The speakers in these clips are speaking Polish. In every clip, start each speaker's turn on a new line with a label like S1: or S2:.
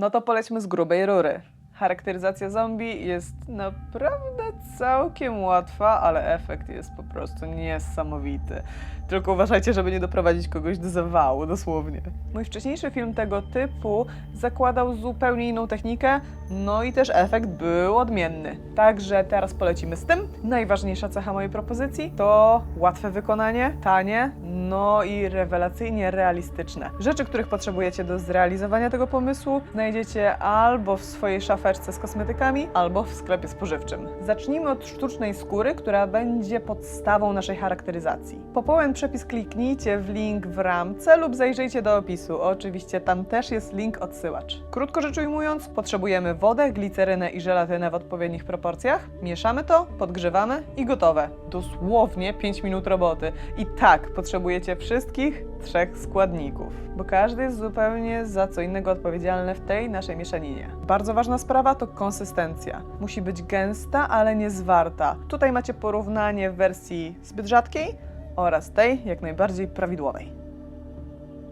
S1: No to polećmy z grubej rury. Charakteryzacja zombie jest naprawdę całkiem łatwa, ale efekt jest po prostu niesamowity. Tylko uważajcie, żeby nie doprowadzić kogoś do zawału, dosłownie. Mój wcześniejszy film tego typu zakładał zupełnie inną technikę, no i też efekt był odmienny. Także teraz polecimy z tym. Najważniejsza cecha mojej propozycji to łatwe wykonanie, tanie, no i rewelacyjnie realistyczne. Rzeczy, których potrzebujecie do zrealizowania tego pomysłu, znajdziecie albo w swojej szafeczce z kosmetykami, albo w sklepie spożywczym. Zacznijmy od sztucznej skóry, która będzie podstawą naszej charakteryzacji. Po pełen przepis kliknijcie w link w ramce lub zajrzyjcie do opisu. Oczywiście tam też jest link odsyłacz. Krótko rzecz ujmując, potrzebujemy wodę, glicerynę i żelatynę w odpowiednich proporcjach. Mieszamy to, podgrzewamy i gotowe. Dosłownie 5 minut roboty. I tak potrzebujecie wszystkich trzech składników, bo każdy jest zupełnie za co innego odpowiedzialny w tej naszej mieszaninie. Bardzo ważna sprawa to konsystencja. Musi być gęsta, ale nie zwarta. Tutaj macie porównanie w wersji zbyt rzadkiej oraz tej jak najbardziej prawidłowej.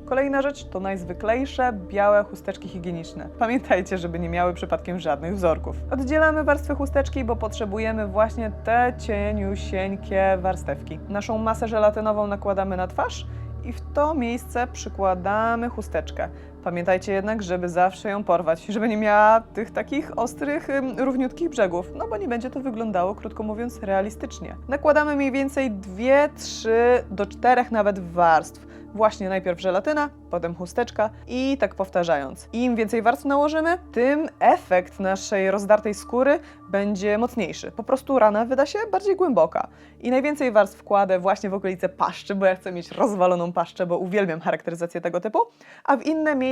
S1: Kolejna rzecz to najzwyklejsze białe chusteczki higieniczne. Pamiętajcie, żeby nie miały przypadkiem żadnych wzorków. Oddzielamy warstwy chusteczki, bo potrzebujemy właśnie te cieniusieńkie warstewki. Naszą masę żelatynową nakładamy na twarz i w to miejsce przykładamy chusteczkę. Pamiętajcie jednak, żeby zawsze ją porwać, żeby nie miała tych takich ostrych, równiutkich brzegów, no bo nie będzie to wyglądało, krótko mówiąc, realistycznie. Nakładamy mniej więcej 2, 3 do 4 nawet warstw. Właśnie najpierw żelatyna, potem chusteczka i tak powtarzając. Im więcej warstw nałożymy, tym efekt naszej rozdartej skóry będzie mocniejszy. Po prostu rana wyda się bardziej głęboka. I najwięcej warstw wkładę właśnie w okolice paszczy, bo ja chcę mieć rozwaloną paszczę, bo uwielbiam charakteryzację tego typu, a w inne miejsca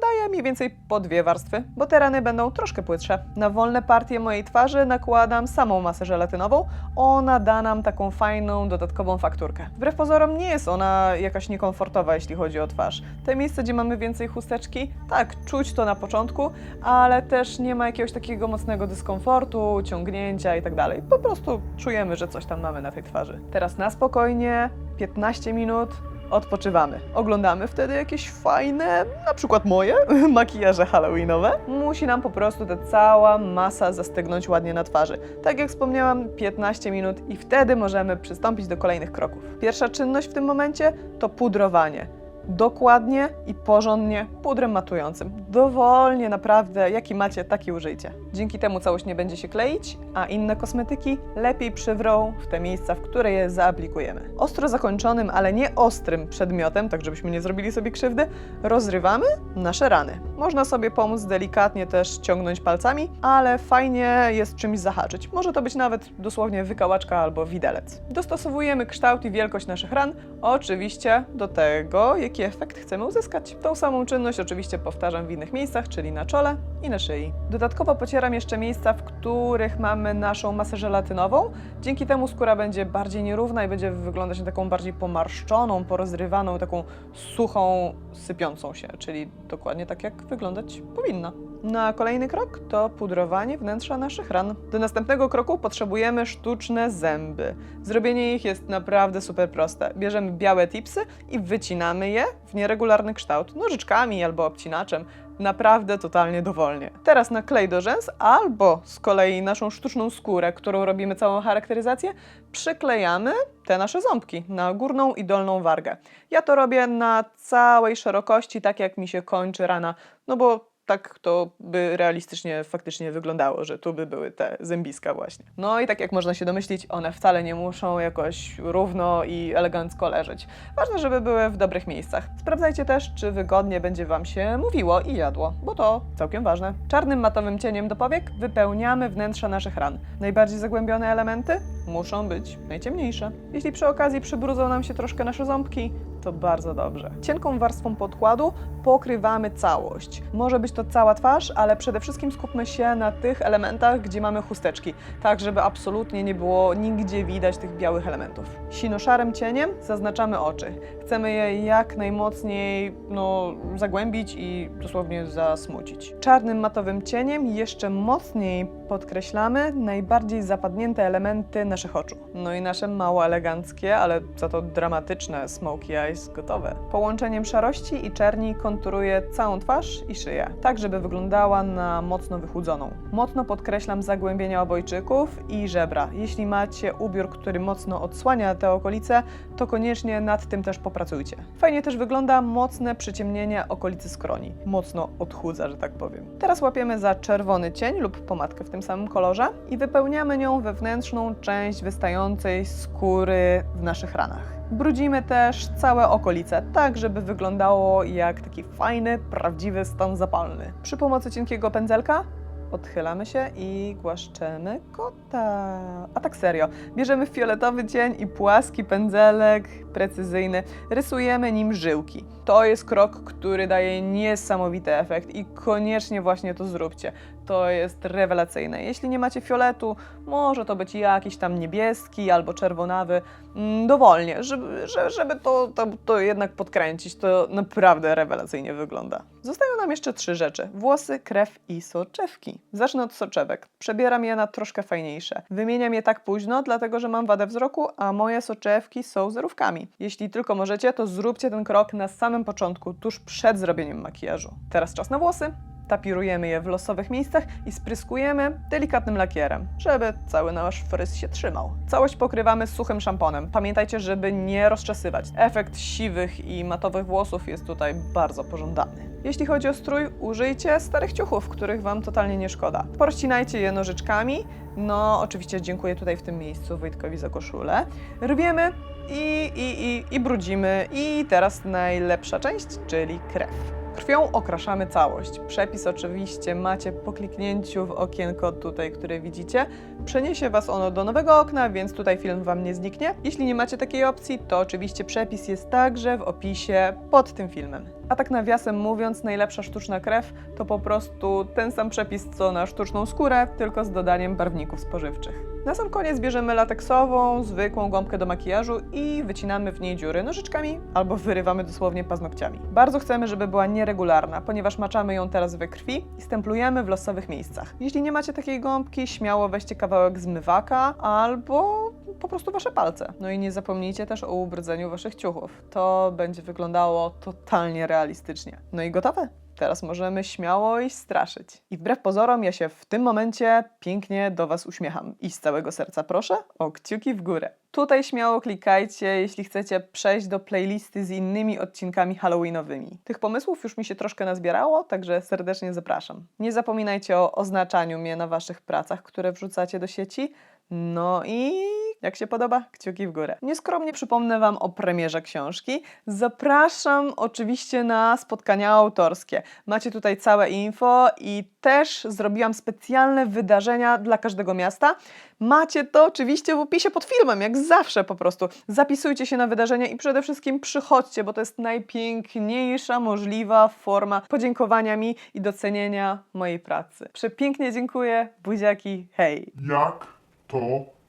S1: daję mniej więcej po dwie warstwy, bo te rany będą troszkę płytsze. Na wolne partie mojej twarzy nakładam samą masę żelatynową. Ona da nam taką fajną, dodatkową fakturkę. Wbrew pozorom nie jest ona jakaś niekomfortowa, jeśli chodzi o twarz. Te miejsca, gdzie mamy więcej chusteczki, tak, czuć to na początku, ale też nie ma jakiegoś takiego mocnego dyskomfortu, ciągnięcia i tak. Po prostu czujemy, że coś tam mamy na tej twarzy. Teraz na spokojnie, 15 minut, odpoczywamy. Oglądamy wtedy jakieś fajne, na przykład moje, makijaże halloweenowe. Musi nam po prostu ta cała masa zastygnąć ładnie na twarzy. Tak jak wspomniałam, 15 minut i wtedy możemy przystąpić do kolejnych kroków. Pierwsza czynność w tym momencie to pudrowanie. Dokładnie i porządnie pudrem matującym. Dowolnie, naprawdę, jaki macie, taki użyjcie. Dzięki temu całość nie będzie się kleić, a inne kosmetyki lepiej przywrą w te miejsca, w które je zaaplikujemy. Ostro zakończonym, ale nie ostrym przedmiotem, tak żebyśmy nie zrobili sobie krzywdy, rozrywamy nasze rany. Można sobie pomóc delikatnie też ciągnąć palcami, ale fajnie jest czymś zahaczyć. Może to być nawet dosłownie wykałaczka albo widelec. Dostosowujemy kształt i wielkość naszych ran, oczywiście do tego, jaki efekt chcemy uzyskać. Tą samą czynność oczywiście powtarzam w innych miejscach, czyli na czole i na szyi. Dodatkowo pocieram jeszcze miejsca, w których mamy naszą masę żelatynową. Dzięki temu skóra będzie bardziej nierówna i będzie wyglądać na taką bardziej pomarszczoną, porozrywaną, taką suchą, sypiącą się, czyli dokładnie tak, jak wyglądać powinna. Na kolejny krok to pudrowanie wnętrza naszych ran. Do następnego kroku potrzebujemy sztuczne zęby. Zrobienie ich jest naprawdę super proste. Bierzemy białe tipsy i wycinamy je w nieregularny kształt, nożyczkami albo obcinaczem. Naprawdę totalnie dowolnie. Teraz na klej do rzęs albo z kolei naszą sztuczną skórę, którą robimy całą charakteryzację, przyklejamy te nasze ząbki na górną i dolną wargę. Ja to robię na całej szerokości, tak jak mi się kończy rana, no bo tak to by realistycznie faktycznie wyglądało, że tu by były te zębiska właśnie. No i tak jak można się domyślić, one wcale nie muszą jakoś równo i elegancko leżeć. Ważne, żeby były w dobrych miejscach. Sprawdzajcie też, czy wygodnie będzie Wam się mówiło i jadło, bo to całkiem ważne. Czarnym matowym cieniem do powiek wypełniamy wnętrza naszych ran. Najbardziej zagłębione elementy muszą być najciemniejsze. Jeśli przy okazji przybrudzą nam się troszkę nasze ząbki, to bardzo dobrze. Cienką warstwą podkładu pokrywamy całość. Może być to cała twarz, ale przede wszystkim skupmy się na tych elementach, gdzie mamy chusteczki, tak żeby absolutnie nie było nigdzie widać tych białych elementów. Sinoszarym cieniem zaznaczamy oczy. Chcemy je jak najmocniej no, zagłębić i dosłownie zasmucić. Czarnym matowym cieniem jeszcze mocniej podkreślamy najbardziej zapadnięte elementy naszych oczu. No i nasze mało eleganckie, ale za to dramatyczne smoky eyes gotowe. Połączeniem szarości i czerni konturuję całą twarz i szyję, tak żeby wyglądała na mocno wychudzoną. Mocno podkreślam zagłębienia obojczyków i żebra. Jeśli macie ubiór, który mocno odsłania te okolice, to koniecznie nad tym też popracujcie. Fajnie też wygląda mocne przyciemnienie okolicy skroni. Mocno odchudza, że tak powiem. Teraz łapiemy za czerwony cień lub pomadkę w tym samym kolorze i wypełniamy nią wewnętrzną część wystającej skóry w naszych ranach. Brudzimy też całe okolice, tak żeby wyglądało jak taki fajny, prawdziwy stan zapalny. Przy pomocy cienkiego pędzelka odchylamy się i głaszczemy kota. A tak serio, bierzemy fioletowy cień i płaski pędzelek, precyzyjny, rysujemy nim żyłki. To jest krok, który daje niesamowity efekt i koniecznie właśnie to zróbcie. To jest rewelacyjne. Jeśli nie macie fioletu, może to być jakiś tam niebieski albo czerwonawy, mm, dowolnie, żeby, że- żeby to, to, to jednak podkręcić. To naprawdę rewelacyjnie wygląda. Zostają nam jeszcze trzy rzeczy: włosy, krew i soczewki. Zacznę od soczewek. Przebieram je na troszkę fajniejsze. Wymieniam je tak późno, dlatego że mam wadę wzroku, a moje soczewki są zerówkami. Jeśli tylko możecie, to zróbcie ten krok na samym początku, tuż przed zrobieniem makijażu. Teraz czas na włosy. Tapirujemy je w losowych miejscach i spryskujemy delikatnym lakierem, żeby cały nasz fryz się trzymał. Całość pokrywamy suchym szamponem. Pamiętajcie, żeby nie rozczesywać. Efekt siwych i matowych włosów jest tutaj bardzo pożądany. Jeśli chodzi o strój, użyjcie starych ciuchów, których Wam totalnie nie szkoda. Porozcinajcie je nożyczkami. No, oczywiście dziękuję tutaj w tym miejscu Wojtkowi za koszulę. Rwiemy i, i, i, i brudzimy. I teraz najlepsza część, czyli krew. Krwią okraszamy całość. Przepis oczywiście macie po kliknięciu w okienko tutaj, które widzicie. Przeniesie Was ono do nowego okna, więc tutaj film Wam nie zniknie. Jeśli nie macie takiej opcji, to oczywiście przepis jest także w opisie pod tym filmem. A tak nawiasem mówiąc, najlepsza sztuczna krew to po prostu ten sam przepis co na sztuczną skórę, tylko z dodaniem barwników spożywczych. Na sam koniec bierzemy lateksową, zwykłą gąbkę do makijażu i wycinamy w niej dziury nożyczkami albo wyrywamy dosłownie paznokciami. Bardzo chcemy, żeby była nieregularna, ponieważ maczamy ją teraz we krwi i stemplujemy w losowych miejscach. Jeśli nie macie takiej gąbki, śmiało weźcie kawałek zmywaka albo po prostu wasze palce. No i nie zapomnijcie też o ubrudzeniu waszych ciuchów. To będzie wyglądało totalnie realistycznie. No i gotowe. Teraz możemy śmiało iść straszyć. I wbrew pozorom, ja się w tym momencie pięknie do Was uśmiecham. I z całego serca proszę o kciuki w górę. Tutaj śmiało klikajcie, jeśli chcecie przejść do playlisty z innymi odcinkami Halloweenowymi. Tych pomysłów już mi się troszkę nazbierało, także serdecznie zapraszam. Nie zapominajcie o oznaczaniu mnie na Waszych pracach, które wrzucacie do sieci. No i jak się podoba, kciuki w górę. Nieskromnie przypomnę Wam o premierze książki. Zapraszam oczywiście na spotkania autorskie. Macie tutaj całe info i też zrobiłam specjalne wydarzenia dla każdego miasta. Macie to oczywiście w opisie pod filmem, jak zawsze po prostu. Zapisujcie się na wydarzenia i przede wszystkim przychodźcie, bo to jest najpiękniejsza możliwa forma podziękowania mi i docenienia mojej pracy. Przepięknie dziękuję, buziaki, hej!
S2: Jak to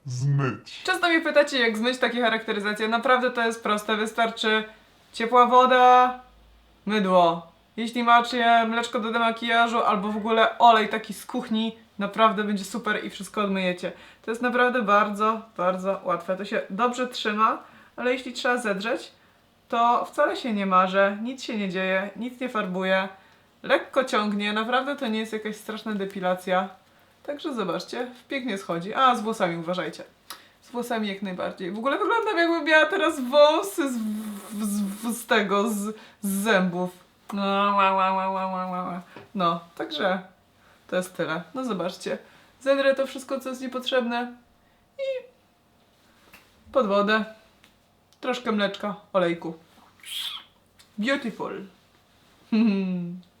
S2: zmyć?
S1: Często mnie pytacie, jak zmyć takie charakteryzacje. Naprawdę to jest proste. Wystarczy ciepła woda, mydło. Jeśli macie mleczko do demakijażu albo w ogóle olej taki z kuchni, naprawdę będzie super i wszystko odmyjecie. To jest naprawdę bardzo, bardzo łatwe. To się dobrze trzyma, ale jeśli trzeba zedrzeć, to wcale się nie marze, nic się nie dzieje, nic nie farbuje. Lekko ciągnie, naprawdę to nie jest jakaś straszna depilacja. Także zobaczcie, pięknie schodzi. A, z włosami uważajcie. Z włosami jak najbardziej. W ogóle wyglądam jakbym miała teraz wąsy z, z, z tego, z, z zębów. No, no, także to jest tyle. No zobaczcie. Zedrę to wszystko, co jest niepotrzebne i pod wodę. Troszkę mleczka, olejku. Beautiful.